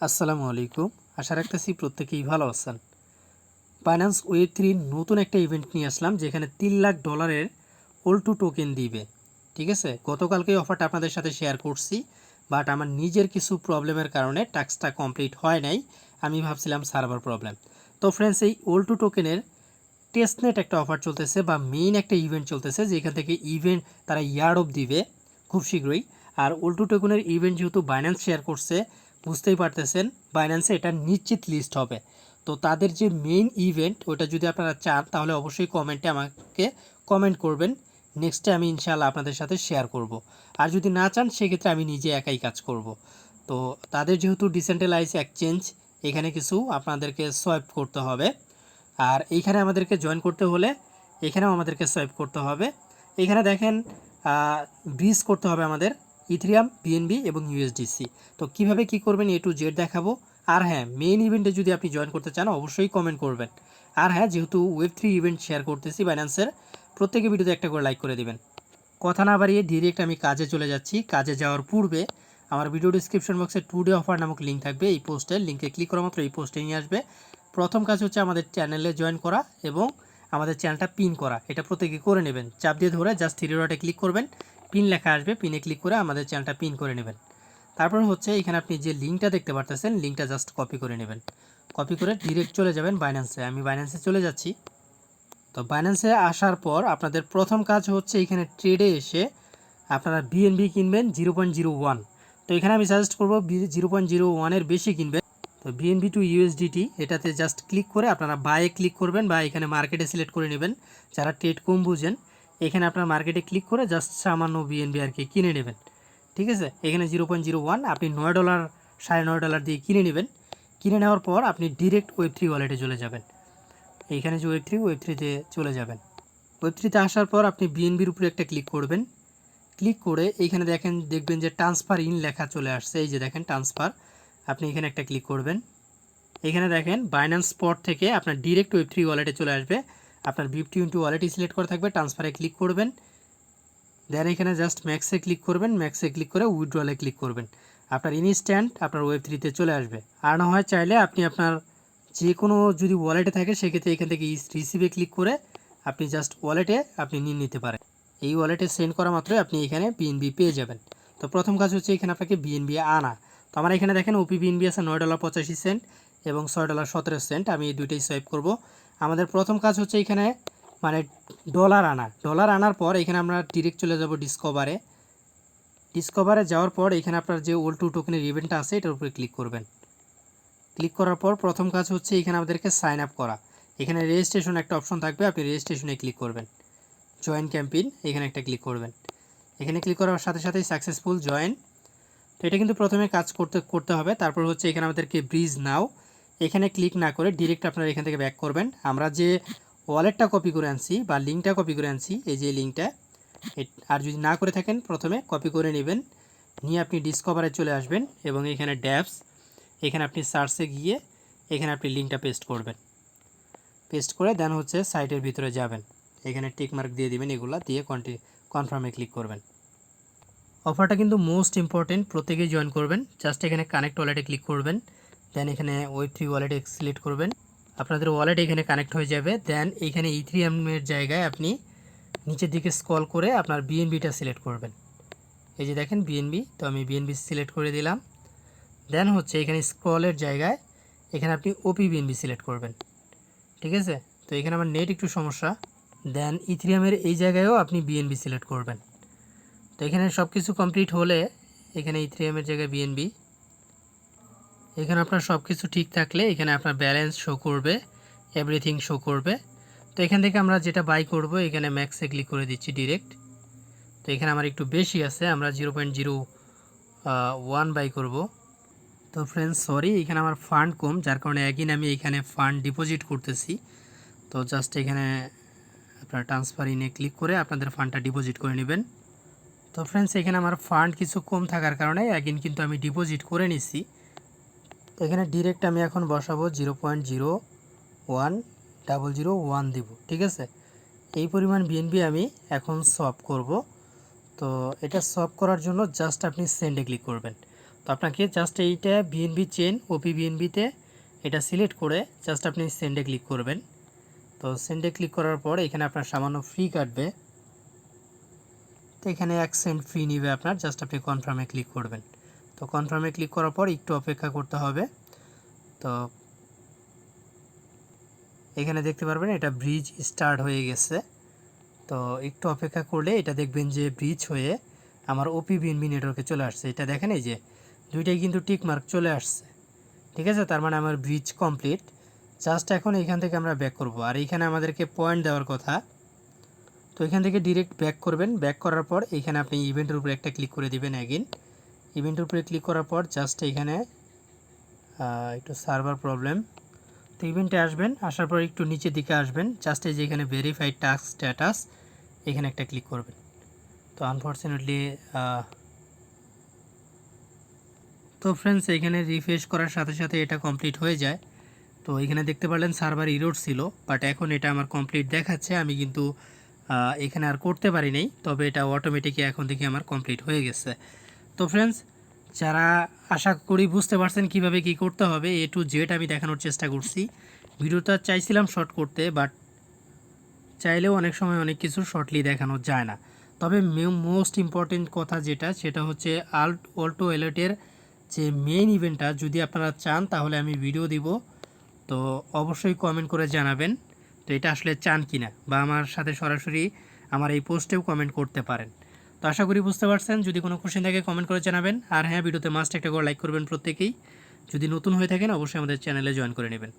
আসসালামু আলাইকুম। আশা রাখতেছি প্রত্যেকেই ভালো আছেন। বাইন্যান্স ওয়েব থ্রির নতুন একটা ইভেন্ট নিয়ে আসলাম, যেখানে তিন লাখ ডলারের ওল টু টোকেন দিবে। ঠিক আছে? গতকালকে অফারটা আপনাদের সাথে শেয়ার করছি বাট আমার নিজের কিছু প্রবলেমের কারণে টাস্কটা কমপ্লিট হয় নাই। আমি ভাবছিলাম সার্ভার প্রবলেম তো ফ্রেন্ডস এই ওল টু টোকেনের টেস্টনেট একটা অফার চলতেছে বা মেইন একটা ইভেন্ট চলতেছে, যেখান থেকে ইভেন্ট তারা ইয়ার্ড অফ দিবে, খুব শীঘ্রই। আর উল্টো টোকনের ইভেন্ট যেহেতু বাইন্যান্স শেয়ার করছে বুঝতেই পারতেছেন বাইন্যান্সে এটা নিশ্চিত লিস্ট হবে। তো তাদের যে মেইন ইভেন্ট ওটা যদি আপনারা চান, তাহলে অবশ্যই কমেন্টে আমাকে কমেন্ট করবেন। নেক্সটে আমি ইনশাআল্লাহ আপনাদের সাথে শেয়ার করব। আর যদি না চান, সেক্ষেত্রে আমি নিজে একাই কাজ করব। তো তাদের যেহেতু ডিসেন্ট্রালাইজ এক্সচেঞ্জ এখানে কিছু আপনাদেরকে সোয়াইপ করতে হবে। আর এইখানে আমাদেরকে জয়েন করতে হলে, এখানেও আমাদেরকে সোয়াইপ করতে হবে। এখানে দেখেন ব্রিজ করতে হবে আমাদের। ইথিরিয়াম, বিএনবি এবং ইউএসডিসি। তো কীভাবে কি করবেন এ টু জেড দেখাবো। আর হ্যাঁ মেইন ইভেন্টে যদি আপনি জয়েন করতে চান, অবশ্যই কমেন্ট করবেন। আর হ্যাঁ যেহেতু ওয়েব থ্রি ইভেন্ট শেয়ার করতেছি বাইন্যান্সের প্রত্যেকে ভিডিওতে একটা করে লাইক করে দেবেন। কথা না বাড়িয়ে ডিরেক্ট আমি কাজে চলে যাচ্ছি। কাজে যাওয়ার পূর্বে আমার ভিডিও ডিসক্রিপশন বক্সে টু ডে অফার নামক লিঙ্ক থাকবে এই পোস্টের লিঙ্কে ক্লিক করা মাত্র এই পোস্টে নিয়ে আসবে। প্রথম কাজ হচ্ছে আমাদের চ্যানেলে জয়েন করা এবং আমাদের চ্যানেলটা পিন করা। এটা প্রত্যেকে করে নেবেন। চাপ দিয়ে ধরে জাস্ট থ্রি ডটে ক্লিক করবেন। পিন লেখা আসবে, পিনে ক্লিক করে আমাদের চ্যানেলটা পিন করে নেবেন। তারপর হচ্ছে এখানে আপনি যে লিঙ্কটা দেখতে পারতেছেন লিঙ্কটা জাস্ট কপি করে নেবেন। কপি করে ডিরেক্ট চলে যাবেন বাইন্যান্সে আমি বাইন্যান্সে চলে যাচ্ছি। তো বাইন্যান্সে আসার পর আপনাদের প্রথম কাজ হচ্ছে এখানে ট্রেডে এসে আপনারা বিএনবি কিনবেন জিরো পয়েন্ট জিরো ওয়ান তো এখানে আমি সাজেস্ট করব জিরো পয়েন্ট জিরো ওয়ানের বেশি কিনবেন। তো বিএনবি টু ইউএসডিটি এটাতে জাস্ট ক্লিক করে আপনারা বায়ে ক্লিক করবেন বা এখানে মার্কেটে সিলেক্ট করে নেবেন। যারা ট্রেড কম বুঝেন এখানে আপনার মার্কেটে ক্লিক করে জাস্ট সামান্য বিএনবি আর কি কিনে নেবেন। ঠিক আছে? এখানে জিরো পয়েন্ট জিরো ওয়ান আপনি নয় ডলার সাড়ে নয় ডলার দিয়ে কিনে নেবেন। কিনে নেওয়ার পর আপনি ডিরেক্ট ওয়েব থ্রি ওয়ালেটে চলে যাবেন। এইখানে যে ওয়েব থ্রি ওয়েব থ্রিতে চলে যাবেন। ওয়েব থ্রিতে আসার পর আপনি বিএনবির উপরে একটা ক্লিক করবেন। ক্লিক করে এইখানে দেখেন, দেখবেন যে ট্রান্সফার ইন লেখা চলে আসছে। এই যে দেখেন ট্রান্সফার আপনি এখানে একটা ক্লিক করবেন। এখানে দেখেন বাইন্যান্স স্পট থেকে আপনার ডিরেক্ট ওয়েব থ্রি ওয়ালেটে চলে আসবে। আপনার বিফটি ইন্টু ওয়ালেটই সিলেক্ট করা থাকবে ট্রান্সফারে ক্লিক করবেন। দেন এখানে জাস্ট ম্যাক্সে ক্লিক করবেন ম্যাক্সে ক্লিক করে উইথড্রলে ক্লিক করবেন। আপনার ইনস্ট্যান্ট আপনার ওয়েব থ্রিতে চলে আসবে। আর না হয় চাইলে আপনি আপনার যে কোনো যদি ওয়ালেটে থাকে, সেক্ষেত্রে এখান থেকে রিসিভে ক্লিক করে আপনি জাস্ট ওয়ালেটে আপনি নিয়ে নিতে পারেন। এই ওয়ালেটে সেন্ড করা মাত্রই আপনি এখানে বিএনবি পেয়ে যাবেন। তো প্রথম কাজ হচ্ছে এখানে আপনাকে বিএনবি আনা। তো আমার এখানে দেখেন ওপি বিএনবি আছে নয় ডলার পঁচাশি সেন্ট এবং ছয় ডলার সতেরো সেন্ট আমি এই দুইটাই সোয়াইপ করব। আমাদের প্রথম কাজ হচ্ছে এখানে মানে ডলার আনা। ডলার আনার পর এখানে আমরা ডিরেক্ট চলে যাব ডিসকভারে ডিসকভারে যাওয়ার পর এখানে আপনার যে ওল টু টোকেনের ইভেন্টটা আছে, এটার উপরে ক্লিক করবেন। ক্লিক করার পর প্রথম কাজ হচ্ছে এখানে আমাদেরকে সাইন আপ করা। এখানে রেজিস্ট্রেশন একটা অপশন থাকবে, আপনি রেজিস্ট্রেশনে ক্লিক করবেন। জয়েন ক্যাম্পেইন এখানে একটা ক্লিক করবেন। এখানে ক্লিক করার সাথে সাথেই সাকসেসফুল জয়েন তো এটা কিন্তু প্রথমে কাজ করতে করতে হবে। তারপর হচ্ছে এখানে আমাদেরকে ব্রিজ নাও এখানে ক্লিক না করে ডিরেক্ট আপনারা এখান থেকে ব্যাক করবেন। আমরা যে ওয়ালেটটা কপি করে আনছি বা লিঙ্কটা কপি করে আনছি, এই যে লিঙ্কটা আর যদি না করে থাকেন, প্রথমে কপি করে নেবেন। নিয়ে আপনি ডিসকভারে চলে আসবেন এবং এখানে ড্যাপস এখানে আপনি সার্চে গিয়ে এখানে আপনি লিঙ্কটা পেস্ট করবেন। পেস্ট করে দেন হচ্ছে সাইটের ভিতরে যাবেন। এখানে টিক মার্ক দিয়ে দিবেন, এগুলা দিয়ে কন্টি কনফার্মে ক্লিক করবেন। অফারটা কিন্তু মোস্ট ইম্পর্টেন্ট প্রত্যেকেই জয়েন করবেন। জাস্ট এখানে কানেক্ট ওয়ালেটে ক্লিক করবেন। দেন এখানে ওয়েব থ্রি ওয়ালেটে সিলেক্ট করবেন। আপনাদের ওয়ালেট এখানে কানেক্ট হয়ে যাবে। দেন এইখানে ইথ্রিয়ামের জায়গায় আপনি নিচের দিকে স্কল করে আপনার বিএনবিটা সিলেক্ট করবেন। এই যে দেখেন বিএনবি তো আমি বিএনবি সিলেক্ট করে দিলাম। দেন হচ্ছে এখানে স্ক্রলের জায়গায় এখানে আপনি ওপি বিএনবি সিলেক্ট করবেন। ঠিক আছে? তো এখানে আমার নেট একটু সমস্যা। দেন ইথ্রিয়ামের এই জায়গায়ও আপনি বিএনবি সিলেক্ট করবেন। তো এখানে সব কিছু কমপ্লিট হলে এখানে ইথ্রিয়ামের জায়গায় বিএনবি এখানে আপনার সব কিছু ঠিক থাকলে এখানে আপনার ব্যালেন্স শো করবে এভরিথিং শো করবে। তো এখান থেকে আমরা যেটা বাই করব, এখানে ম্যাক্সে ক্লিক করে দিচ্ছি ডিরেক্ট তো এখানে আমার একটু বেশি আছে, আমরা zero point zero one buy করব। তো ফ্রেন্ডস সরি এখানে আমার ফান্ড কম, যার কারণে একদিন আমি এখানে ফান্ড ডিপোজিট করতেছি। তো জাস্ট এখানে আপনার ট্রান্সফার ইনে ক্লিক করে আপনাদের ফান্ডটা ডিপোজিট করে নেবেন। তো ফ্রেন্ডস এখানে আমার ফান্ড কিছু কম থাকার কারণে একদিন কিন্তু আমি ডিপোজিট করে নিছি। তো এখানে ডিরেক্ট আমি এখন বসাবো zero point zero one double zero one দিব, ঠিক আছে? এই পরিমাণ বিএনবি আমি এখন সব করব। তো এটা সব করার জন্য জাস্ট আপনি সেন্ডে ক্লিক করবেন। তো আপনাকে জাস্ট এইটা বিএনবি চেন ওপি বিএনবিতে এটা সিলেক্ট করে জাস্ট আপনি সেন্ডে ক্লিক করবেন। তো সেন্ডে ক্লিক করার পর এখানে আপনার সামান্য ফ্রি কাটবে। তো এখানে এক সেন্ট ফ্রি নিবে আপনার জাস্ট আপনি কনফার্মে ক্লিক করবেন। তো কনফার্মে ক্লিক করার পর একটু অপেক্ষা করতে হবে। তো এখানে দেখতে পারবেন এটা ব্রিজ স্টার্ট হয়ে গেছে। তো একটু অপেক্ষা করলে এটা দেখবেন যে ব্রিজ হয়ে আমার ওপি বিএনবি নেটওয়ার্কে চলে আসছে। এটা দেখেন এই যে, দুইটাই কিন্তু টিক মার্ক চলে আসছে। ঠিক আছে? তার মানে আমার ব্রিজ কমপ্লিট জাস্ট এখন এখান থেকে আমরা ব্যাক করব। আর এইখানে আমাদেরকে পয়েন্ট দেওয়ার কথা। তো এখান থেকে ডিরেক্ট ব্যাক করবেন। ব্যাক করার পর এখানে আপনি ইভেন্টের উপরে একটা ক্লিক করে দিবেন অ্যাগিন ইভেন্টের উপরে ক্লিক করার পর জাস্ট এখানে একটু সার্ভার প্রবলেম তো ইভেন্টে আসবেন, আসার পর একটু নিচের দিকে আসবেন। জাস্ট এই যে এখানে ভেরিফাইড টাস্ক স্ট্যাটাস এখানে একটা ক্লিক করবেন। তো আনফর্চুনেটলি তো ফ্রেন্ডস এখানে রিফ্রেশ করার সাথে সাথে এটা কমপ্লিট হয়ে যায়। তো এখানে দেখতে পারলেন সার্ভার ইরোড ছিল বাট এখন এটা আমার কমপ্লিট দেখাচ্ছে। আমি কিন্তু এখানে আর করতে পারি নাই, তবে এটা অটোমেটিকই এখন থেকে আমার কমপ্লিট হয়ে গেছে। তো ফ্রেন্ডস যারা আশা করি বুঝতে পারছেন কীভাবে কি করতে হবে এ টু জেড আমি দেখানোর চেষ্টা করছি। ভিডিওটা চাইছিলাম শর্ট করতে বাট চাইলেও অনেক সময় অনেক কিছু শর্টলি দেখানো যায় না। তবে মোস্ট ইম্পর্টেন্ট কথা যেটা, সেটা হচ্ছে আল্ট অল্টো এলার্টের যে মেইন ইভেন্টটা যদি আপনারা চান তাহলে আমি ভিডিও দিব। তো অবশ্যই কমেন্ট করে জানাবেন, তো এটা আসলে চান কি না বা আমার সাথে সরাসরি আমার এই পোস্টেও কমেন্ট করতে পারেন। আশা করি বুঝতে পারছেন। যদি কোনো কোশ্চেন থাকে কমেন্ট করে জানাবেন। আর হ্যাঁ ভিডিওতে মাস্ট একটা করে লাইক করবেন প্রত্যেকেই। যদি নতুন হয়ে থাকেন, অবশ্যই আমাদের চ্যানেলে জয়েন করে নেবেন।